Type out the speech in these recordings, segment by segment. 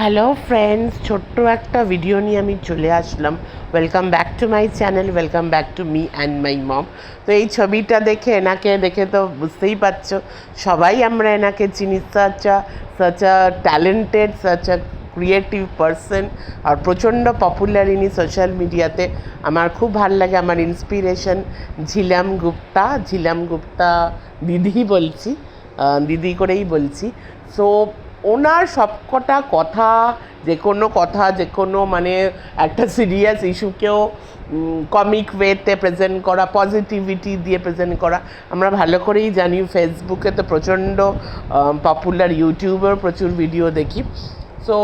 Hello friends ছোট্ট একটা video নিয়ে আমি চলে আসলাম welcome back to my channel welcome back to me and my mom তো এই ছবিটা দেখে এনাকে দেখে তো বুঝতেই পারছ। সবাই আমরা এনাকে চিনি। Such such a talented such a creative person আর প্রচণ্ড পপুলার ইনি সোশ্যাল মিডিয়াতে আমার খুব ভালো লাগে। আমার ইন্সপিরেশন ঝিলাম গুপ্তা ঝিলাম গুপ্তা দিদি বলছি। দিদি করেই বলছি। সো ওনার সবকটা কথা, যে কোনো কথা, যে কোনো মানে একটা সিরিয়াস ইস্যুকেও কমিক ওয়েতে প্রেজেন্ট করা পজিটিভিটি দিয়ে প্রেজেন্ট করা, আমরা ভালো করেই জানি। ফেসবুকে তো প্রচণ্ড পপুলার ইউটিউবেও প্রচুর ভিডিও দেখি। সো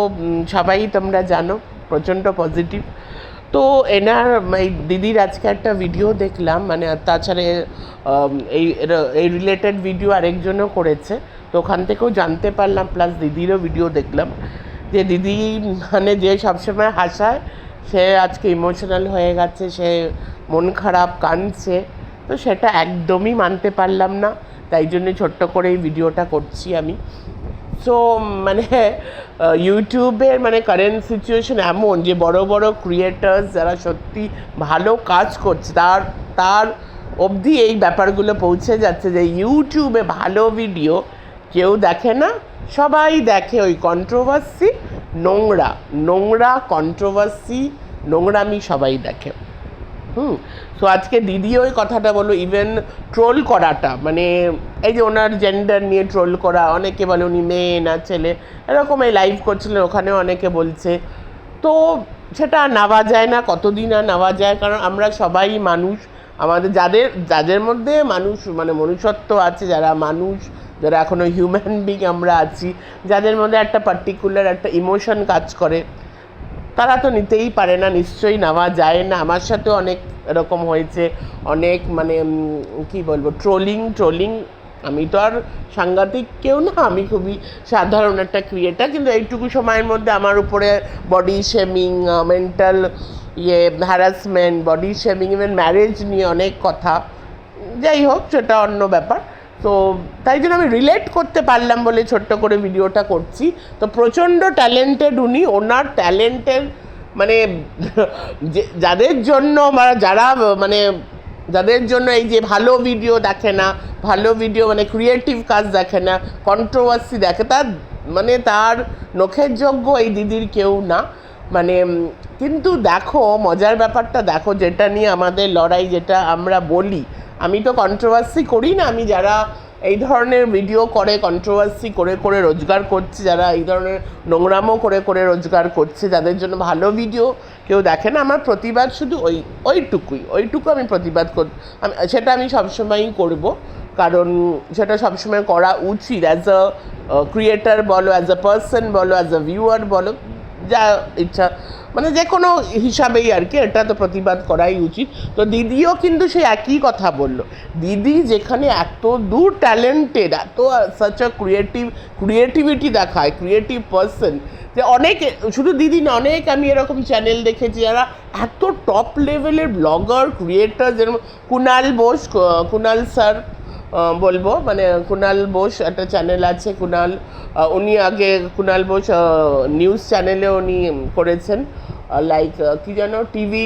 সবাই তোমরা জানো, প্রচণ্ড পজিটিভ তো এনার, এই দিদির আজকে একটা ভিডিও দেখলাম মানে তাছাড়া এই এই রিলেটেড ভিডিও আরেকজনও করেছে, তো ওখান থেকেও জানতে পারলাম প্লাস দিদিরও ভিডিও দেখলাম, যে দিদি মানে যে সবসময় হাসায়, সে আজকে ইমোশনাল হয়ে গেছে, সে মন খারাপ, কাঁদছে, তো সেটা একদমই মানতে পারলাম না, তাই জন্য ছোট্ট করে এই ভিডিওটা করছি আমি। সো মানে ইউটিউবের মানে কারেন্ট সিচুয়েশন এমন যে, বড় বড় ক্রিয়েটার্স যারা সত্যি ভালো কাজ করছে, তার তার অবধি এই ব্যাপারগুলো পৌঁছে যাচ্ছে যে ইউটিউবে ভালো ভিডিও কেউ দেখে না, সবাই দেখে ওই কন্ট্রোভার্সি নোংরা নোংরা কন্ট্রোভার্সি নোংরামি সবাই দেখে। হুম। তো আজকে দিদি ওই কথাটা বলো ইভেন ট্রোল করাটা মানে এই যে ওনার জেন্ডার নিয়ে ট্রোল করা, অনেকে বলে উনি মেয়ে না ছেলে, এরকম এই লাইভ করছিলেন ওখানে অনেকে বলছে। তো সেটা নেওয়া যায় না, কতদিন আর নেওয়া যায়? কারণ আমরা সবাই মানুষ, আমাদের যাদের যাদের মধ্যে মানুষ মানে মনুষ্যত্ব আছে, যারা মানুষ, যারা এখনও হিউম্যান বিং আমরা আছি, যাদের মধ্যে একটা পার্টিকুলার একটা ইমোশন কাজ করে। তারা তো নিতেই পারে না, নিশ্চয়ই নেওয়া যায় না। আমার সাথে অনেক এরকম হয়েছে, অনেক মানে কি বলব, ট্রোলিং ট্রোলিং। আমি তো আর সাংঘাতিক কেউ না, আমি খুবই সাধারণ একটা ক্রিয়েটার, কিন্তু এইটুকু সময়ের মধ্যে আমার উপরে বডি শেমিং মেন্টাল ইয়ে harassment body shaming even marriage নিয়ে অনেক কথা। যাই হোক, সেটা অন্য ব্যাপার। তো তাই জন্য আমি রিলেট করতে পারলাম বলে ছোট্ট করে ভিডিওটা করছি। তো প্রচণ্ড ট্যালেন্টেড উনি, ওনার ট্যালেন্টের মানে যাদের জন্য মানে যারা মানে যাদের জন্য এই যে ভালো ভিডিও দেখে না, ভালো ভিডিও মানে ক্রিয়েটিভ কাজ দেখে না কন্ট্রোভার্সি দেখে, তার মানে তার নখের যোগ্য এই দিদির কেউ না। মানে কিন্তু দেখো, মজার ব্যাপারটা দেখো, যেটা নিয়ে আমাদের লড়াই, যেটা আমরা বলি। আমি তো কন্ট্রোভার্সি করি না, আমি যারা এই ধরনের ভিডিও করে কন্ট্রোভার্সি করে করে রোজগার করছে, যারা এই ধরনের নোংরামও করে করে রোজগার করছে যাদের জন্য ভালো ভিডিও কেউ দেখে না। আমার প্রতিবাদ শুধু ওই, ওইটুকুই, ওইটুকু আমি প্রতিবাদ কর সেটা আমি সবসময়ই করব। কারণ সেটা সবসময় করা উচিত। অ্যাজ আ ক্রিয়েটার বলো অ্যাজ আ পার্সন বলো অ্যাজ আ ভিউয়ার বলো যা ইচ্ছা। মানে যে কোনো হিসাবেই আর কি, এটা তো প্রতিবাদ করাই উচিত। তো দিদিও কিন্তু সেই একই কথা বলল। দিদি যেখানে এত দূর ট্যালেন্টেড এত সাচ আ ক্রিয়েটিভ ক্রিয়েটিভিটি দেখায় ক্রিয়েটিভ পার্সন যে অনেক, শুধু দিদি না, অনেক আমি এরকম চ্যানেল দেখেছি যারা এত টপ লেভেলের ব্লগার ক্রিয়েটার যেরকম কুনাল বোস, কুনাল স্যার বলব। মানে কুনাল বোস একটা চ্যানেল আছে আহ, উনি আগে কুনাল বোস নিউজ চ্যানেলে উনি করেছেন। লাইক কি যেন টিভি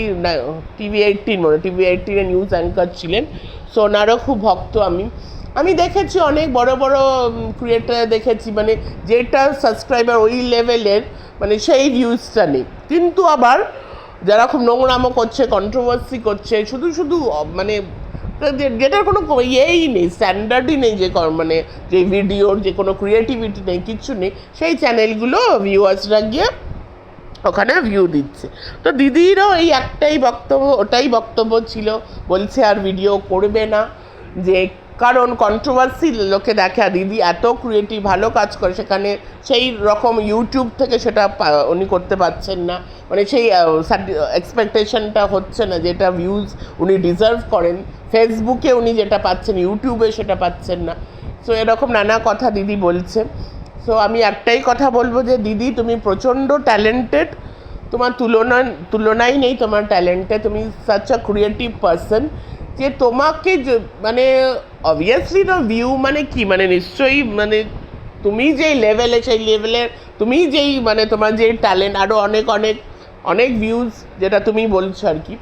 টিভি এইটিন মনে টিভি এইটিনে নিউজ অ্যাঙ্কার ছিলেন। সো ওনারও খুব ভক্ত আমি। আমি দেখেছি অনেক বড় বড় ক্রিয়েটার দেখেছি। মানে যেটা সাবস্ক্রাইবার ওই লেভেলের মানে সেই ভিউজটা নেই। কিন্তু আবার যারা খুব নোংরামো করছে কন্ট্রোভার্সি করছে শুধু শুধু মানে যেটার কোনো ইয়েই নেই স্ট্যান্ডার্ডই নেই যে মানে যে ভিডিওর যে কোনো ক্রিয়েটিভিটি নেই, কিচ্ছু নেই, সেই চ্যানেলগুলো ভিউয়ার্সরা গিয়ে ওখানে ভিউ দিচ্ছে। তো দিদিরও এই একটাই বক্তব্য, ওটাই বক্তব্য ছিল, বলছে আর ভিডিও করবে না যে কারণ কন্ট্রোভার্সি লোকে দেখে, আর দিদি এত ক্রিয়েটিভ ভালো কাজ করে। সেখানে সেই রকম ইউটিউব থেকে সেটা উনি করতে পারছেন না। মানে সেই এক্সপেকটেশনটা হচ্ছে না, যেটা ভিউজ উনি ডিজার্ভ করেন। ফেসবুকে উনি যেটা পাচ্ছেন ইউটিউবে সেটা পাচ্ছেন না। সো এরকম নানা কথা দিদি বলছে। সো আমি একটাই কথা বলব যে, দিদি, তুমি প্রচণ্ড ট্যালেন্টেড তোমার তুলনা তুলনাই নেই তোমার ট্যালেন্টে তুমি সাচ আ ক্রিয়েটিভ পারসন যে তোমাকে মানে অবভিয়াসলি তো ভিউ মানে কি? মানে নিশ্চয়ই মানে তুমি যেই লেভেলে সেই লেভেলের তুমি যেই মানে তোমার যেই ট্যালেন্ট আরও অনেক অনেক অনেক ভিউজ যেটা তুমি বলছো আর কি।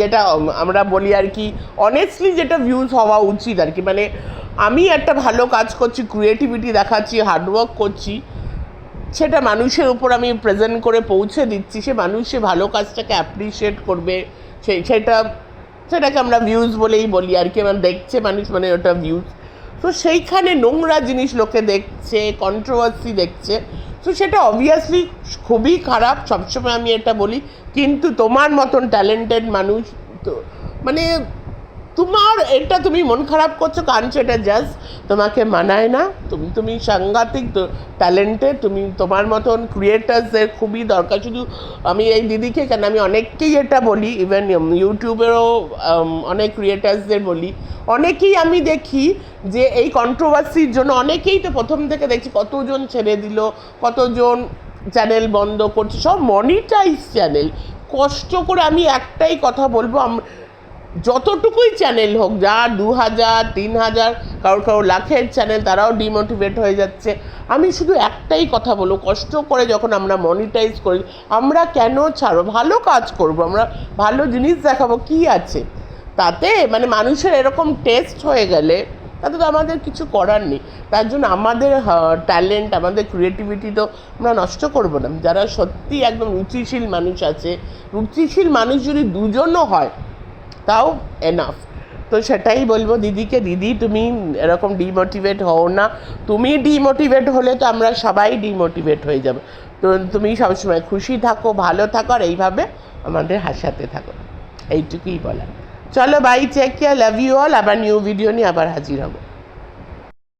যেটা আমরা বলি আর কি অনেস্টলি যেটা ভিউজ হওয়া উচিত আর কি। মানে আমি একটা ভালো কাজ করছি ক্রিয়েটিভিটি দেখাচ্ছি হার্ডওয়ার্ক করছি, সেটা মানুষের উপর আমি প্রেজেন্ট করে পৌঁছে দিচ্ছি, সে মানুষ সে ভালো কাজটাকে অ্যাপ্রিসিয়েট করবে সেই সেটা সেটাকে আমরা ভিউজ বলেই বলি, আর কি মানে দেখছে মানুষ মানে ওটা ভিউজ তো সেইখানে নোংরা জিনিস লোকে দেখছে কন্ট্রোভার্সি দেখছে। তো সেটা অবভিয়াসলি খুবই খারাপ, সবসময় আমি এটা বলি। কিন্তু তোমার মতন ট্যালেন্টেড মানুষ তো মানে তোমার এটা তুমি মন খারাপ করছ, কারণ সেটা জাস্ট তোমাকে মানায় না। তুমি তুমি সাংঘাতিক ট্যালেন্টেড তুমি তোমার মতন ক্রিয়েটার্সদের খুবই দরকার। শুধু আমি এই দিদিকে কেন, আমি অনেককেই এটা বলি ইভেন ইউটিউবেরও অনেক ক্রিয়েটার্সদের বলি। অনেকেই আমি দেখি যে এই কন্ট্রোভার্সির জন্য, অনেকেই তো প্রথম থেকে দেখছি কতজন ছেড়ে দিল, কতজন চ্যানেল বন্ধ করছে, সব মনিটাইজ চ্যানেল কষ্ট করে আমি একটাই কথা বলব যতটুকুই চ্যানেল হোক, যা দু হাজার তিন হাজার কারোর কারোর লাখের চ্যানেল তারাও ডিমোটিভেট হয়ে যাচ্ছে। আমি শুধু একটাই কথা বলব, কষ্ট করে যখন আমরা মনিটাইজ করি, আমরা কেন ছাড়বো? ভালো কাজ করব, আমরা ভালো জিনিস দেখাবো, কি আছে? তাতে মানে মানুষের এরকম টেস্ট হয়ে গেলে, তাতে তো আমাদের কিছু করার নেই। তার জন্য আমাদের ট্যালেন্ট আমাদের ক্রিয়েটিভিটি তো আমরা নষ্ট করব না। যারা সত্যি একদম রুচিশীল মানুষ আছে, রুচিশীল মানুষ যদি দুজনও হয় তাও এনাফ তো সেটাই বলব, দিদিকে, দিদি, তুমি এরকম ডিমোটিভেট হও না। তুমি ডিমোটিভেট হলে তো আমরা সবাই ডিমোটিভেট হয়ে যাব। তো তুমি সবসময় খুশি থাকো, ভালো থাকো, আর এইভাবে আমাদের হাসাতে থাকো। এইটুকুই বলা চলো bye take care love you all আবার নিউ ভিডিও নিয়ে আবার হাজির হব।